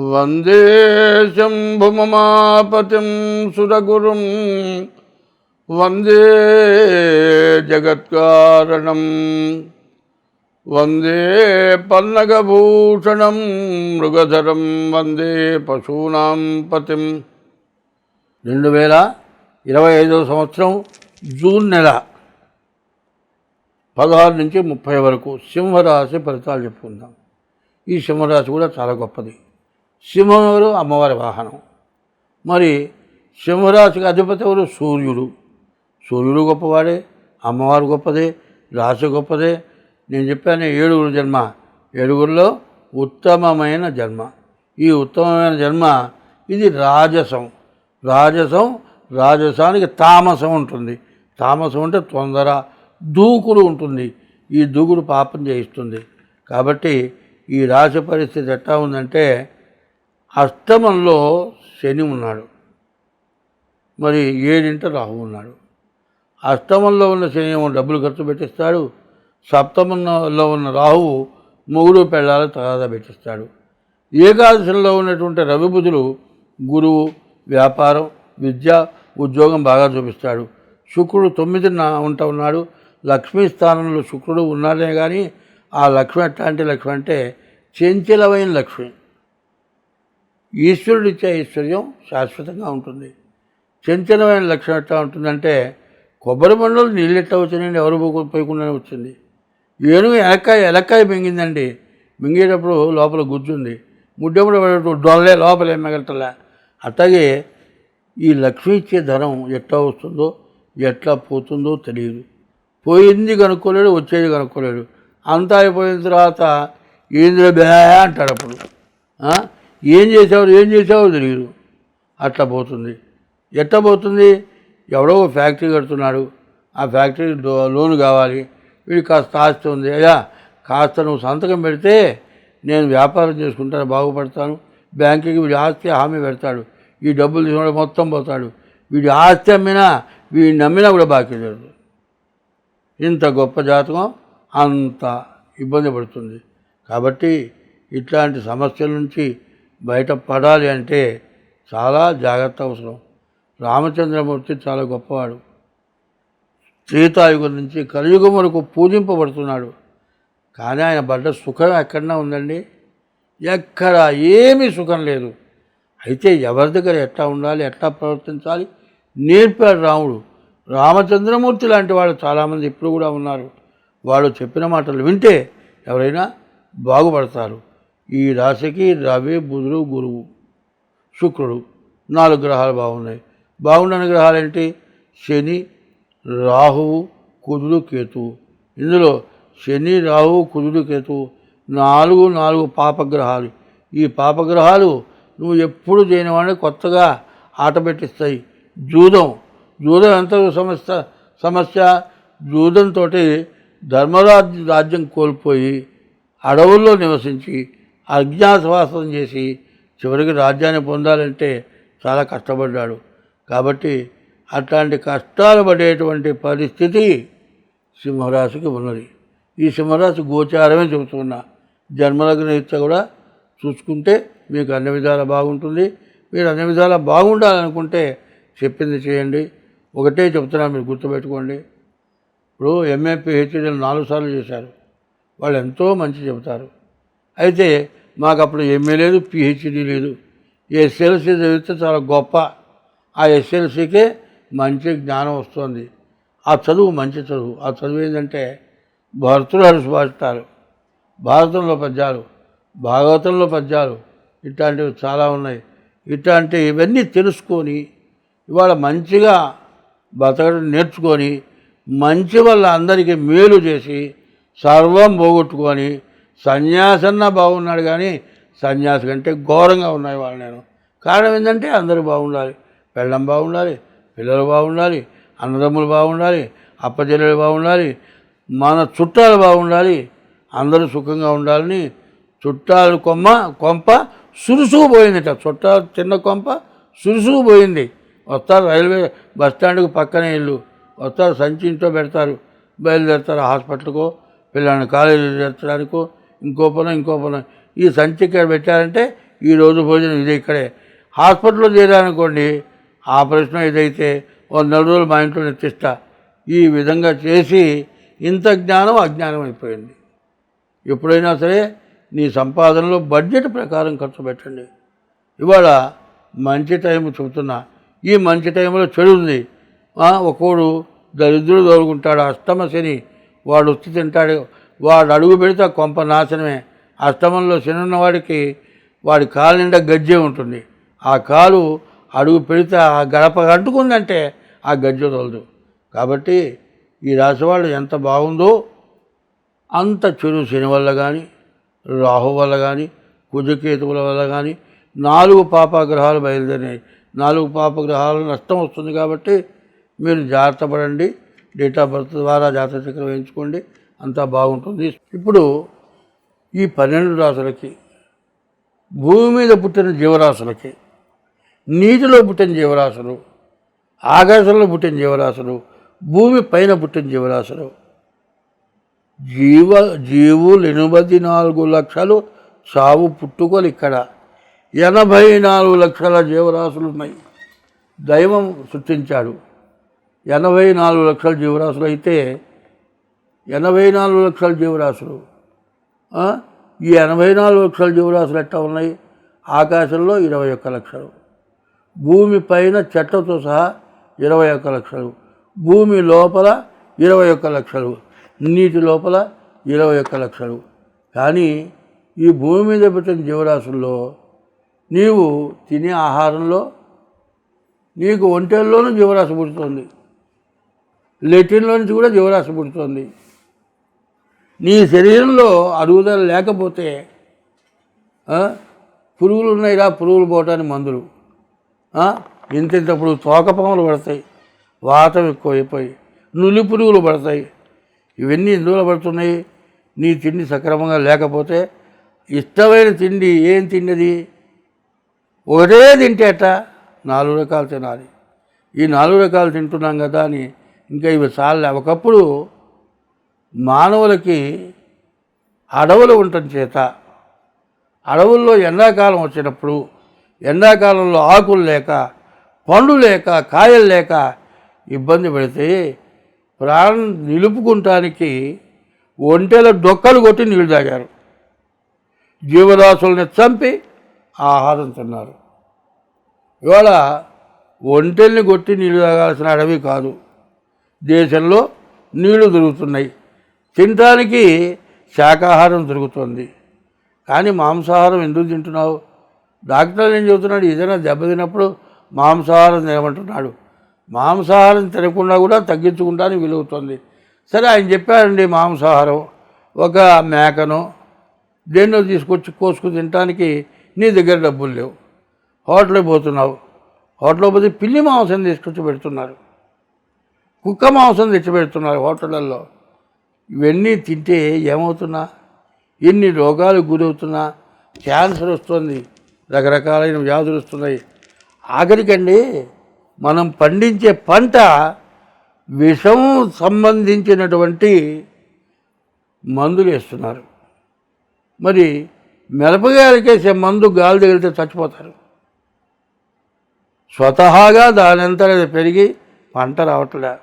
వందే శంభుమమాపతిం సురగురుం. వందే జగత్కారణం. వందే పన్నగభూషణం మృగధరం. వందే పశూనాం పతిం. రెండు వేల ఇరవై ఐదో సంవత్సరం జూన్ నెల పదహారు నుంచి ముప్పై వరకు సింహరాశి ఫలితాలు చెప్పుకుందాం. ఈ సింహరాశి కూడా చాలా గొప్పది. సింహం అమ్మవారి వాహనం. మరి సింహరాశికి అధిపతి ఎవరు? సూర్యుడు. సూర్యుడు గొప్పవాడే అమ్మవారు గొప్పదే రాశి గొప్పదే. నేను చెప్పాను ఏడుగురు జన్మ. ఏడుగురిలో ఉత్తమమైన జన్మ. ఈ ఉత్తమమైన జన్మ ఇది రాజసం. రాజసం రాజసానికి తామసం ఉంటుంది. తామసం అంటే తొందర దూకుడు ఉంటుంది. ఈ దూకుడు పాపం చేయిస్తుంది. కాబట్టి ఈ రాశి పరిస్థితి ఎట్లా ఉందంటే అష్టమంలో శని ఉన్నాడు. మరి ఏడింట రాహు ఉన్నాడు. అష్టమంలో ఉన్న శని ఏమో డబ్బులు ఖర్చు పెట్టిస్తాడు. సప్తమంలో ఉన్న రాహువు మొగుడు పెళ్ళాలు తగాదా పెట్టిస్తాడు. ఏకాదశంలో ఉన్నటువంటి రవిబుధులు గురువు వ్యాపారం విద్య ఉద్యోగం బాగా చూపిస్తాడు. శుక్రుడు తొమ్మిదిన ఉంటా ఉన్నాడు. లక్ష్మీ స్థానంలో శుక్రుడు ఉన్నాడే కానీ ఆ లక్ష్మి ఎట్లాంటి లక్ష్మి అంటే చెంచలమైన లక్ష్మి. ఈశ్వరుడు ఇచ్చే ఐశ్వర్యం శాశ్వతంగా ఉంటుంది. చంచలమైన లక్షణం ఎట్లా ఉంటుందంటే కొబ్బరి బండలు నీళ్ళు ఎట్లా వచ్చినాయండి ఎవరు పోయకుండానే వచ్చింది. ఏనుగు ఎలక్కాయ ఎలక్కాయ మింగిందండి. మింగేటప్పుడు లోపల గుజ్జుంది. ముడ్డెముడ పడేటప్పుడు డొల్లే లోపల ఏం మిగలటలే? అట్లాగే ఈ లక్ష్మి ఇచ్చే ధనం ఎట్లా వస్తుందో ఎట్లా పోతుందో తెలియదు. పోయింది కనుక్కోలేడు వచ్చేది కనుక్కోలేడు. అంతా అయిపోయిన తర్వాత ఏంద్ర బ్యా అంటాడు అప్పుడు. ఏం చేసావు ఏం చేసావో తెలియదు అట్లా పోతుంది. ఎట్లా పోతుంది? ఎవడో ఒక ఫ్యాక్టరీ కడుతున్నాడు. ఆ ఫ్యాక్టరీ లోన్ కావాలి. వీడు కాస్త ఆస్తి ఉంది. అయ్యా కాస్త నువ్వు సంతకం పెడితే నేను వ్యాపారం చేసుకుంటాను బాగుపడతాను. బ్యాంకుకి వీడి ఆస్తి హామీ పెడతాడు. ఈ డబ్బులు తీసుకుని మొత్తం పోతాడు. వీడి ఆస్తి అమ్మినా వీడిని నమ్మినా కూడా బాకీ లేదు. ఇంత గొప్ప జాతకం అంత ఇబ్బంది పడుతుంది. కాబట్టి ఇట్లాంటి సమస్యల నుంచి బయటపడాలి అంటే చాలా జాగ్రత్త అవసరం. రామచంద్రమూర్తి చాలా గొప్పవాడు. త్రేతాయుగం నుంచి కలియుగం వరకు పూజింపబడుతున్నాడు. కానీ ఆయన పడ్డ సుఖం ఎక్కడన్నా ఉందండి? ఎక్కడ ఏమీ సుఖం లేదు. అయితే ఎవరి దగ్గర ఎట్లా ఉండాలి ఎట్లా ప్రవర్తించాలి? నేర్పాడు రాముడు. రామచంద్రమూర్తి లాంటి వాళ్ళు చాలామంది ఇప్పుడు కూడా ఉన్నారు. వాళ్ళు చెప్పిన మాటలు వింటే ఎవరైనా బాగుపడతారు. ఈ రాశికి రవి బుధుడు గురువు శుక్రుడు నాలుగు గ్రహాలు బాగున్నాయి. బాగుండని గ్రహాలు ఏంటి? శని రాహువు కుజుడు కేతువు. ఇందులో శని రాహువు కుజుడు కేతువు నాలుగు నాలుగు పాపగ్రహాలు. ఈ పాపగ్రహాలు నువ్వు ఎప్పుడు దేనివాడిని కొత్తగా ఆట పెట్టిస్తాయి? జూదం. జూదం ఎంత సమస్య సమస్య? జూదంతో ధర్మరాజ్య రాజ్యం కోల్పోయి అడవుల్లో నివసించి అజ్ఞాతవాసం చేసి చివరికి రాజ్యాన్ని పొందాలంటే చాలా కష్టపడ్డాడు. కాబట్టి అట్లాంటి కష్టాలు పడేటువంటి పరిస్థితి సింహరాశికి ఉన్నది. ఈ సింహరాశి గోచారమే చెబుతున్నా జన్మలగ్న ఇచ్చ కూడా చూసుకుంటే మీకు అన్ని విధాలా బాగుంటుంది. మీరు అన్ని విధాలా బాగుండాలనుకుంటే చెప్పింది చేయండి. ఒకటే చెప్తున్నాను మీరు గుర్తుపెట్టుకోండి. ఇప్పుడు ఎంఏ పిహెచ్డీలు నాలుగు సార్లు చేశారు. వాళ్ళు ఎంతో మంచి చెబుతారు. అయితే మాకు అప్పుడు ఎంఏ లేదు. పిహెచ్డి లేదు ఎస్ఎల్సీ చదివితే చాలా గొప్ప. ఆ ఎస్ఎల్సీకే మంచి జ్ఞానం వస్తుంది. ఆ చదువు మంచి చదువు. ఆ చదువు ఏంటంటే భర్తృహరి సుభాషితాలు భారతంలో పద్యాలు భాగవతంలో పద్యాలు ఇట్లాంటివి చాలా ఉన్నాయి. ఇట్లాంటి ఇవన్నీ తెలుసుకొని ఇవాళ మంచిగా బతకడం నేర్చుకొని మంచి వల్ల అందరికీ మేలు చేసి సర్వం పోగొట్టుకొని సన్యాసన్న బాగున్నాడు కానీ సన్యాసి కంటే ఘోరంగా ఉన్నాయి వాళ్ళు నేను. కారణం ఏంటంటే అందరూ బాగుండాలి. పెళ్ళం బాగుండాలి పిల్లలు బాగుండాలి అన్నదమ్ములు బాగుండాలి అప్పచెల్లెలు బాగుండాలి మన చుట్టాలు బాగుండాలి అందరూ సుఖంగా ఉండాలని చుట్టాలు కొమ్మ కొంప సురుసుకుపోయిందిట చుట్టాలు చిన్న కొంప సురుసుకుపోయింది వస్తారు రైల్వే బస్ స్టాండ్కు పక్కనే ఇల్లు. వస్తారు సంచి ఇంట్లో పెడతారు. బయలుదేరుతారు హాస్పిటల్కో పిల్లల్ని కాలేజీ చేర్చడానికో ఇంకో పొలం ఇంకో పొలం. ఈ సంచి ఇక్కడ పెట్టారంటే ఈ రోజు భోజనం ఇది ఇక్కడే. హాస్పిటల్లో చేరారనుకోండి ఆపరేషన్ ఇదైతే ఓ నెల రోజులు మా ఇంట్లో నెత్తిస్తా ఈ విధంగా చేసి ఇంత జ్ఞానం అజ్ఞానం అయిపోయింది. ఎప్పుడైనా సరే నీ సంపాదనలో బడ్జెట్ ప్రకారం ఖర్చు పెట్టండి. ఇవాళ మంచి టైం చెబుతున్నా. ఈ మంచి టైంలో చెడు ఉంది. ఒకడు దరిద్రుడు దొరుకుంటాడు అష్టమ శని వాడు వచ్చి తింటాడు. వాడు అడుగు పెడితే ఆ కొంప నాశనమే. అష్టమంలో శని ఉన్నవాడికి వాడి కాలు నిండా గజ్జే ఉంటుంది. ఆ కాలు అడుగు పెడితే ఆ గడప అంటుకుందంటే ఆ గజ్జె తోలదు. కాబట్టి ఈ రాశి వాళ్ళు ఎంత బాగుందో అంత చెడు శని వల్ల కానీ రాహు వల్ల కానీ కుజకేతువుల వల్ల కానీ నాలుగు పాపగ్రహాలు బయలుదేరినాయి. నాలుగు పాపగ్రహాలు నష్టం వస్తుంది కాబట్టి మీరు జాగ్రత్త పడండి. డేట్ ఆఫ్ బర్త్ ద్వారా జాతర చక్రం వేయించుకోండి. అంతా బాగుంటుంది. ఇప్పుడు ఈ పన్నెండు రాసులకి భూమి మీద పుట్టిన జీవరాశులకి నీటిలో పుట్టిన జీవరాశులు ఆకాశంలో పుట్టిన జీవరాశులు భూమి పైన పుట్టిన జీవరాశులు జీవ జీవులు ఎనభై నాలుగు లక్షలు చావు పుట్టుకొని ఇక్కడ. ఎనభై నాలుగు లక్షల జీవరాశులు ఉన్నాయి. దైవం సృష్టించాడు. ఎనభై నాలుగు లక్షల జీవరాశులు అయితే ఎనభై నాలుగు లక్షల జీవరాశులు. ఈ ఎనభై నాలుగు లక్షల జీవరాశులు ఎట్టా ఉన్నాయి? ఆకాశంలో ఇరవై ఒక్క లక్షలు. భూమి పైన చెట్లతో సహా ఇరవై ఒక్క లక్షలు. భూమి లోపల ఇరవై ఒక్క లక్షలు. నీటి లోపల ఇరవై ఒక్క లక్షలు. కానీ ఈ భూమి మీద పెట్టిన జీవరాశుల్లో నీవు తినే ఆహారంలో నీకు ఒంటెల్లోనూ జీవరాశి పుడుతుంది. లెటిన్లో నుంచి కూడా జీవరాశి పుడుతుంది. నీ శరీరంలో అరుగుదల లేకపోతే పురుగులు ఉన్నాయిరా పురుగులు పోవటానికి మందులు. ఇంత ఇంతప్పుడు తోకపాములు పడతాయి వాతం ఎక్కువైపోయి నులి పురుగులు పడతాయి. ఇవన్నీ ఎందువల్ల పడుతున్నాయి? నీ తిండి సక్రమంగా లేకపోతే ఇష్టమైన తిండి ఏం తిన్నది? ఒకటే తింటేట నాలుగు రకాలు తినాలి. ఈ నాలుగు రకాలు తింటున్నాం కదా అని ఇంకా ఇవి చాలే ఒకప్పుడు మానవులకి అడవులు ఉండటం చేత అడవుల్లో ఎండాకాలం వచ్చినప్పుడు ఎండాకాలంలో ఆకులు లేక పండు లేక కాయలు లేక ఇబ్బంది పెడితే ప్రాణం నిలుపుకుంటానికి ఒంటెల డొక్కలు కొట్టి నీళ్ళు తాగారు. జీవరాశుల్ని చంపి ఆహారం తిన్నారు. ఇవాళ ఒంటెల్ని కొట్టి నీళ్ళు తాగాల్సిన అడవి కాదు. దేశంలో నీళ్ళు దొరుకుతున్నాయి. తినటానికి శాకాహారం దొరుకుతుంది. కానీ మాంసాహారం ఎందుకు తింటున్నావు? డాక్టర్ ఏం చెబుతున్నాడు? ఏదైనా దెబ్బతిన్నప్పుడు మాంసాహారం తినమంటున్నాడు. మాంసాహారం తినకుండా కూడా తగ్గించుకుంటానికి వీలవుతుంది. సరే ఆయన చెప్పారండి మాంసాహారం. ఒక మేకను దేన్నో తీసుకొచ్చి కోసుకుని తినడానికి నీ దగ్గర డబ్బులు లేవు. హోటల్కి పోతున్నావు. హోటల్లో పోతే పిల్లి మాంసం తీసుకొచ్చి పెడుతున్నారు. కుక్క మాంసం తెచ్చి పెడుతున్నారు హోటళ్ళల్లో. ఇవన్నీ తింటే ఏమవుతున్నా? ఎన్ని రోగాలు గురవుతున్నా? క్యాన్సర్ వస్తుంది. రకరకాలైన వ్యాధులు వస్తున్నాయి. ఆఖరికండి మనం పండించే పంట విషం సంబంధించినటువంటి మందులు వేస్తున్నారు. మరి మిరపకాయలకేసే మందు గాలి తగిలితే చచ్చిపోతారు. స్వతహాగా దానంతట అది పెరిగి పంట రావట్లే.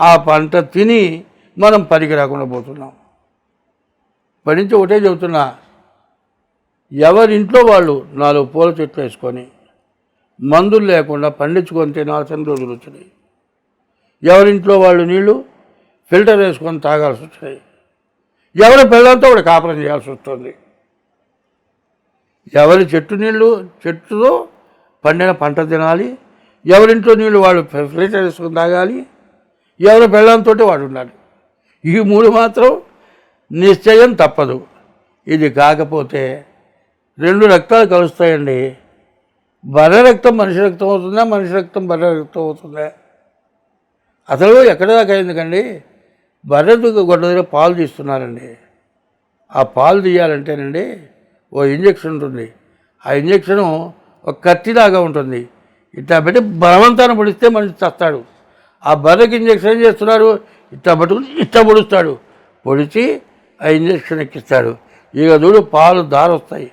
ఆ పంట తిని మనం పనికి రాకుండా పోతున్నాం. పడించి ఒకటే చెబుతున్నా ఎవరింట్లో వాళ్ళు నాలుగు పూల చెట్లు వేసుకొని మందులు లేకుండా పండించుకొని తినాల్సిన రోజులు వచ్చినాయి. ఎవరింట్లో వాళ్ళు నీళ్ళు ఫిల్టర్ వేసుకొని తాగాల్సి వచ్చినాయి ఎవరి పిల్లలతో కూడా కాపురం చేయాల్సి వస్తుంది. ఎవరి చెట్టు నీళ్ళు చెట్టుతో పండిన పంట తినాలి ఎవరింట్లో నీళ్ళు వాళ్ళు ఫిల్టర్ వేసుకొని తాగాలి ఎవరి పిల్లలతో వాడు ఉండాలి. ఈ మూడు మాత్రం నిశ్చయం తప్పదు. ఇది కాకపోతే రెండు రక్తాలు కలుస్తాయండి. బర్రె రక్తం మనిషి రక్తం అవుతుందా? మనిషి రక్తం బర్రె రక్తం అవుతుందా? అసలు ఎక్కడ దాకా ఎందుకండి? బర్రె గొడ్డ దగ్గర పాలు తీస్తున్నారండి. ఆ పాలు తీయాలంటేనండి ఓ ఇంజక్షన్ ఉంటుంది. ఆ ఇంజక్షను ఒక కత్తిలాగా ఉంటుంది. ఇట్లా పెట్టి బలవంతాన్ని పొడిస్తే మనిషి చస్తాడు. ఆ బర్రెకి ఇంజక్షన్ ఏం చేస్తున్నారు? ఇట్లా పట్టుకుని ఇట్లా పొడుస్తాడు. పొడిచి ఆ ఇంజక్షన్ ఎక్కిస్తాడు. ఇక చూడు పాలు దారొస్తాయి.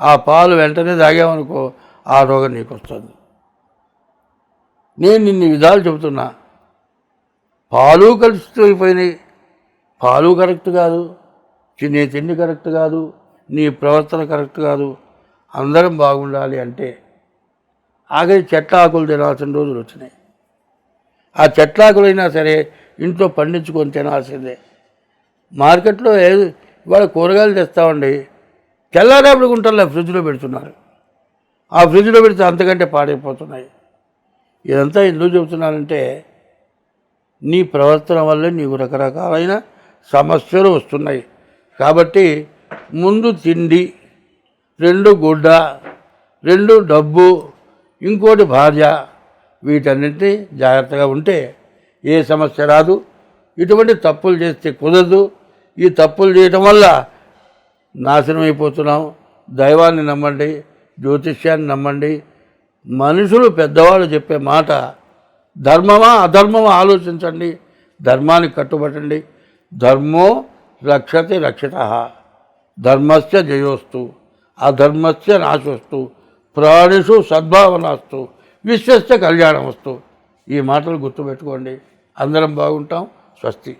ఆ పాలు వెంటనే తాగామనుకో ఆ రోగం నీకు వస్తుంది నేను ఇన్ని విధాలు చెబుతున్నా. పాలు కలిసిపోయినాయి పాలు కరెక్ట్ కాదు. తినే తిండి కరెక్ట్ కాదు. నీ ప్రవర్తన కరెక్ట్ కాదు. అందరం బాగుండాలి అంటే ఆఖరి చెట్ల ఆకులు తినాల్సిన రోజులు వచ్చినాయి. ఆ చెట్ల ఆకులైనా సరే ఇంట్లో పండించుకొని తినాల్సిందే. మార్కెట్లో ఏది ఇవాళ కూరగాయలు తెస్తామండి. తెల్లారేపటి గుంటల్లో ఫ్రిడ్జ్లో పెడుతున్నారు. ఆ ఫ్రిడ్జ్లో పెడితే అంతకంటే పాడైపోతున్నాయి. ఇదంతా ఎందుకు చెబుతున్నానంటే నీ ప్రవర్తన వల్లే నీకు రకరకాలైన సమస్యలు వస్తున్నాయి. కాబట్టి ముందు తిండి రెండు గుడ్డ రెండు డబ్బు ఇంకోటి భార్య వీటన్నింటినీ జాగ్రత్తగా ఉంటే ఏ సమస్య రాదు. ఇటువంటి తప్పులు చేస్తే కుదరదు. ఈ తప్పులు చేయటం వల్ల నాశనం అయిపోతున్నాం. దైవాన్ని నమ్మండి జ్యోతిష్యాన్ని నమ్మండి. మనుషులు పెద్దవాళ్ళు చెప్పే మాట ధర్మమా అధర్మమా ఆలోచించండి. ధర్మానికి కట్టుబట్టండి. ధర్మో రక్షతి రక్షిత. ధర్మస్య జయోస్తు. అధర్మస్య నాశోస్తు. ప్రాణిషు సద్భావనాస్తు. విశ్వస్య కళ్యాణమస్తు. ఈ మాటలు గుర్తుపెట్టుకోండి. అందరం బాగుంటాం. స్వస్తి.